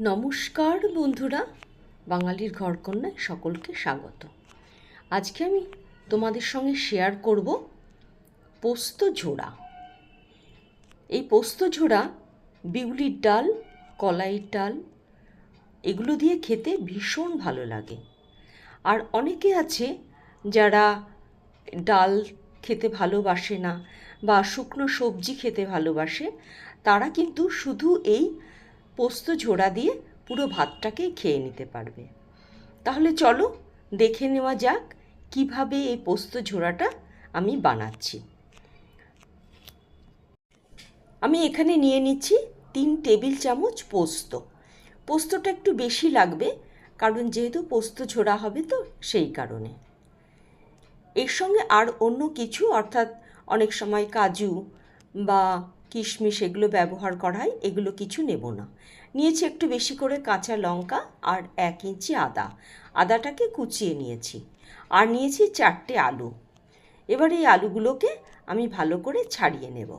নমস্কার বন্ধুরা, বাঙালির ঘরকন্যায় সকলকে স্বাগত। আজকে আমি তোমাদের সঙ্গে শেয়ার করব পোস্ত ঝোড়া। এই পোস্ত ঝোড়া বিউলির ডাল, কলাইয়ের ডাল, এগুলো দিয়ে খেতে ভীষণ ভালো লাগে। আর অনেকে আছে যারা ডাল খেতে ভালোবাসে না বা শুকনো সবজি খেতে ভালোবাসে, তারা কিন্তু শুধু এই পোস্ত ঝোড়া দিয়ে পুরো ভাতটাকে খেয়ে নিতে পারবে। তাহলে চলো দেখে নেওয়া যাক কীভাবে এই পোস্ত ঝোড়াটা আমি বানাচ্ছি। আমি এখানে নিয়ে নিচ্ছি তিন টেবিল চামচ পোস্ত। পোস্তটা একটু বেশি লাগবে, কারণ যেহেতু পোস্ত ঝোড়া হবে তো সেই কারণে। এর সঙ্গে আর অন্য কিছু, অর্থাৎ অনেক সময় কাজু বা কিশমিশ এগুলো ব্যবহার করা হয় এগুলো কিছু নেব না। নিয়েছি একটু বেশি করে কাঁচা লঙ্কা আর এক ইঞ্চি আদা। আদাটাকে কুচিয়ে নিয়েছি। আর নিয়েছি চারটে আলু। এবার এই আলুগুলোকে আমি ভালো করে ছাড়িয়ে নেব।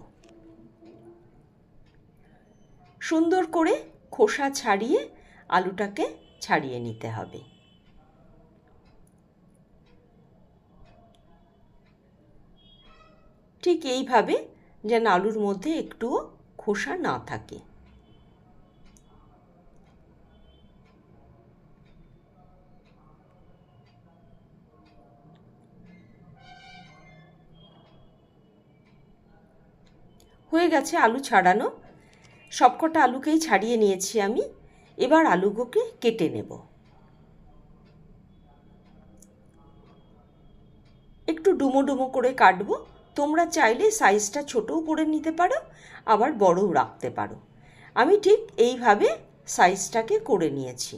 সুন্দর করে খোসা ছাড়িয়ে আলুটাকে ছাড়িয়ে নিতে হবে। ঠিক এইভাবে যেন আলুর মধ্যে একটুও খোসা না থাকে। হয়ে গেছে আলু ছাড়ানো। সবকটা আলুকেই ছাড়িয়ে নিয়েছি আমি। এবার আলুগুলোকে কেটে নেব। একটু ডুমো ডুমো করে কাটবো। তোমরা চাইলে সাইজটা ছোটও করে নিতে পারো, আবার বড়ও রাখতে পারো। আমি ঠিক এইভাবে সাইজটাকে করে নিয়েছি।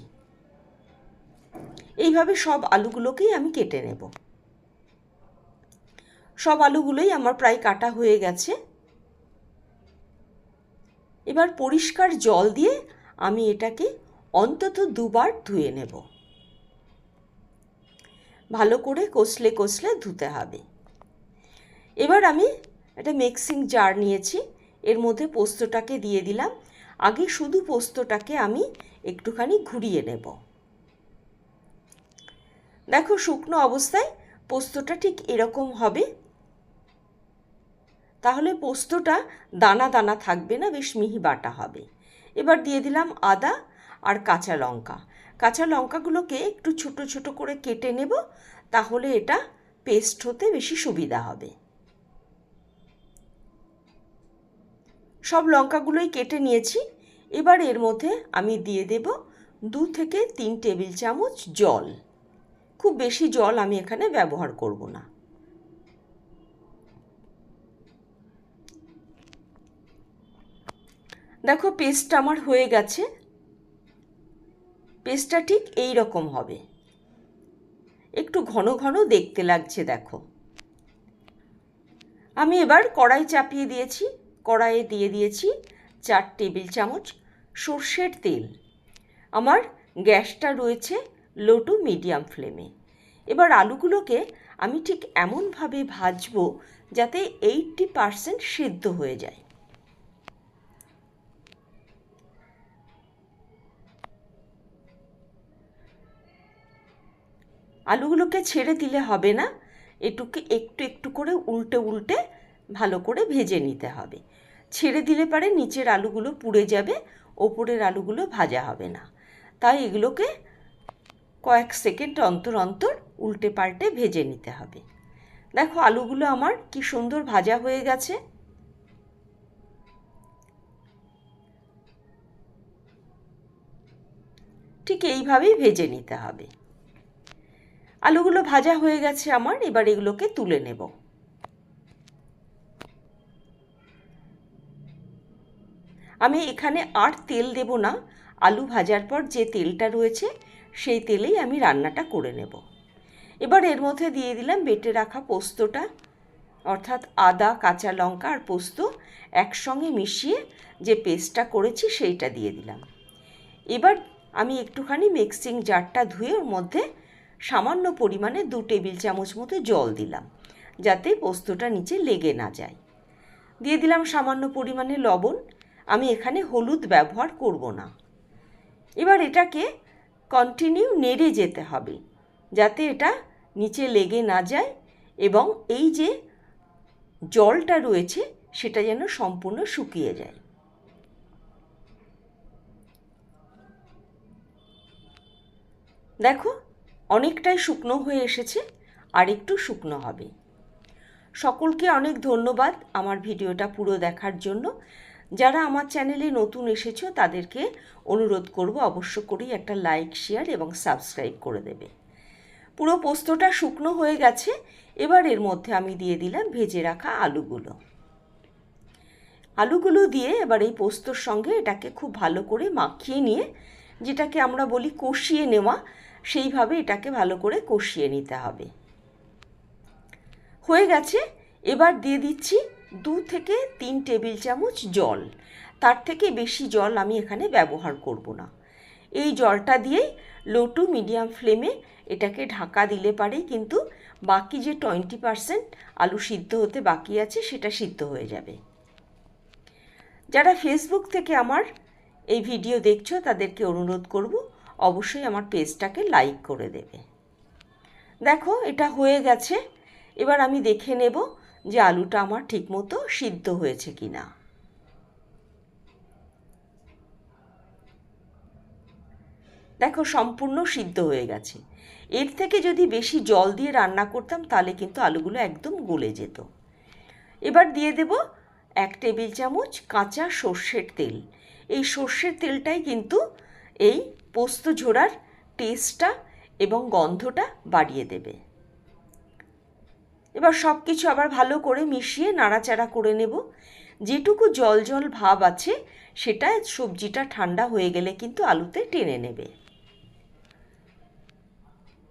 এইভাবে সব আলুগুলোকেই আমি কেটে নেব। সব আলুগুলোই আমার প্রায় কাটা হয়ে গেছে। এবার পরিষ্কার জল দিয়ে আমি এটাকে অন্তত দুবার ধুয়ে নেব। ভালো করে কষলে কষলে ধুতে হবে। এবার আমি একটা মিক্সিং জার নিয়েছি, এর মধ্যে পোস্তটাকে দিয়ে দিলাম। আগে শুধু পোস্তটাকে আমি একটুখানি ঘুরিয়ে নেব। দেখো শুকনো অবস্থায় পোস্তটা ঠিক এরকম হবে। তাহলে পোস্তটা দানা দানা থাকবে না, বেশ মিহি বাটা হবে। এবার দিয়ে দিলাম আদা আর কাঁচা লঙ্কা। কাঁচা লঙ্কাগুলোকে একটু ছোট ছোট করে কেটে নেব, তাহলে এটা পেস্ট হতে বেশি সুবিধা হবে। সব লঙ্কাগুলোই কেটে নিয়েছি। এবার এর মধ্যে আমি দিয়ে দেব দু থেকে তিন টেবিল চামচ জল। খুব বেশি জল আমি এখানে ব্যবহার করব না। দেখো পেস্টটা আমার হয়ে গেছে। পেস্টটা ঠিক এই রকম হবে। একটু ঘন ঘন দেখতে লাগছে, দেখো। আমি এবার কড়াই চাপিয়ে দিয়েছি। কড়াইয়ে দিয়ে দিয়েছি চার টেবিল চামচ সর্ষের তেল। আমার গ্যাসটা রয়েছে লো টু মিডিয়াম ফ্লেমে। এবার আলুগুলোকে আমি ঠিক এমনভাবে ভাজবো যাতে এইটটি পারসেন্ট সিদ্ধ হয়ে যায়। আলুগুলোকে ছেড়ে দিলে হবে না, এটুকে একটু একটু করে উল্টে উল্টে ভালো করে ভেজে নিতে হবে। ছেড়ে দিলে পারে নিচের আলুগুলো পুড়ে যাবে, ওপরের আলুগুলো ভাজা হবে না। তাই এগুলোকে কয়েক সেকেন্ড অন্তর অন্তর উল্টে পাল্টে ভেজে নিতে হবে। দেখো আলুগুলো আমার কি সুন্দর ভাজা হয়ে গেছে। ঠিক এইভাবেই ভেজে নিতে হবে। আলুগুলো ভাজা হয়ে গেছে আমার, এবার এগুলোকে তুলে নেব। আমি এখানে আর তেল দেব না। আলু ভাজার পর যে তেলটা রয়েছে, সেই তেলেই আমি রান্নাটা করে নেব। এবার এর মধ্যে দিয়ে দিলাম বেটে রাখা পোস্তটা, অর্থাৎ আদা, কাঁচা লঙ্কা আর পোস্ত একসঙ্গে মিশিয়ে যে পেস্টটা করেছি সেইটা দিয়ে দিলাম। এবার আমি একটুখানি মিক্সিং জারটা ধুয়ে ওর মধ্যে সামান্য পরিমাণে দু টেবিল চামচ মতো জল দিলাম, যাতে পোস্তটা নিচে লেগে না যায়। দিয়ে দিলাম সামান্য পরিমাণে লবণ আমি এখানে হলুদ ব্যবহার করব না। এবার এটাকে কন্টিনিউ নেড়ে যেতে হবে, যাতে এটা নিচে লেগে না যায় এবং এই যে জলটা রয়েছে সেটা যেন সম্পূর্ণ শুকিয়ে যায়। দেখো, অনেকটাই শুকনো হয়ে এসেছে আর একটু শুকনো হবে। সকলকে অনেক ধন্যবাদ আমার ভিডিওটা পুরো দেখার জন্য। যারা আমার চ্যানেলে নতুন এসেছ, তাদেরকে অনুরোধ করব অবশ্য করেই একটা লাইক শেয়ার এবং সাবস্ক্রাইব করে দেবে। পুরো পোস্তটা শুকনো হয়ে গেছে, এবার এর মধ্যে আমি দিয়ে দিলাম ভেজে রাখা আলুগুলো। আলুগুলো দিয়ে এবার এই পোস্তর সঙ্গে এটাকে খুব ভালো করে মাখিয়ে নিয়ে, যেটাকে আমরা বলি কষিয়ে নেওয়া, সেইভাবে এটাকে ভালো করে কষিয়ে নিতে হবে। হয়ে গেছে, এবার দিয়ে দিচ্ছি দু থেকে তিন টেবিল চামচ জল। তার থেকে বেশি জল আমি এখানে ব্যবহার করব না। এই জলটা দিয়েই লো টু মিডিয়াম ফ্লেমে এটাকে ঢাকা দিলে পারেই কিন্তু বাকি যে টোয়েন্টি পারসেন্ট আলু সিদ্ধ হতে বাকি আছে সেটা সিদ্ধ হয়ে যাবে। যারা ফেসবুক থেকে আমার এই ভিডিও দেখছ, তাদেরকে অনুরোধ করব অবশ্যই আমার পেজটাকে লাইক করে দেবে। দেখো, এটা হয়ে গেছে। এবার আমি দেখে নেব যে আলুটা আমার ঠিকমতো সিদ্ধ হয়েছে কি না দেখো, সম্পূর্ণ সিদ্ধ হয়ে গেছে। এর থেকে যদি বেশি জল দিয়ে রান্না করতাম, তাহলে কিন্তু আলুগুলো একদম গলে যেত। এবার দিয়ে দেব এক টেবিল চামচ কাঁচা সর্ষের তেল। এই সর্ষের তেলটাই কিন্তু এই পোস্ত ঝোড়ার টেস্টটা এবং গন্ধটা বাড়িয়ে দেবে। এবার সব কিছু আবার ভালো করে মিশিয়ে নাড়াচাড়া করে নেব। যেটুকু জল জল ভাব আছে সেটা সবজিটা ঠান্ডা হয়ে গেলে কিন্তু আলুতে টেনে নেবে।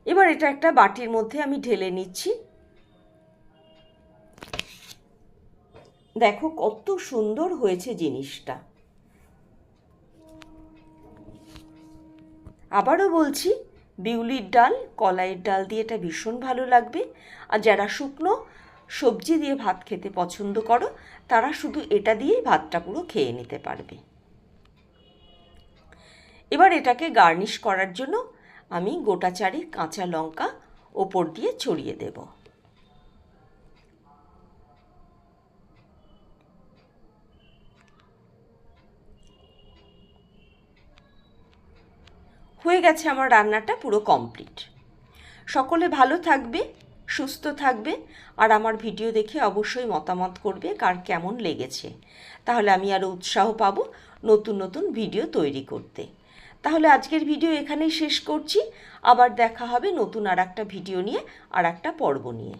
এবার এটা একটা বাটির মধ্যে আমি ঢেলে নিচ্ছি। দেখো কত সুন্দর হয়েছে জিনিসটা। আবারও বলছি বিউলির ডাল, কলাইয়ের ডাল দিয়ে এটা ভীষণ ভালো লাগবে। আর যারা শুকনো সবজি দিয়ে ভাত খেতে পছন্দ করো, তারা শুধু এটা দিয়েই ভাতটা পুরো খেয়ে নিতে পারবে। এবার এটাকে গার্নিশ করার জন্য আমি গোটা চারি কাঁচা লঙ্কা ওপর দিয়ে ছড়িয়ে দেব। হয়ে গেছে আমার রান্নাটা পুরো কমপ্লিট। সকলে ভালো থাকবে, সুস্থ থাকবে, আর আমার ভিডিও দেখে অবশ্যই মতামত করবে কার কেমন লেগেছে। তাহলে আমি আরও উৎসাহ পাবো নতুন নতুন ভিডিও তৈরি করতে। তাহলে আজকের ভিডিও এখানেই শেষ করছি। আবার দেখা হবে নতুন আর একটা ভিডিও নিয়ে আর একটা পর্ব নিয়ে।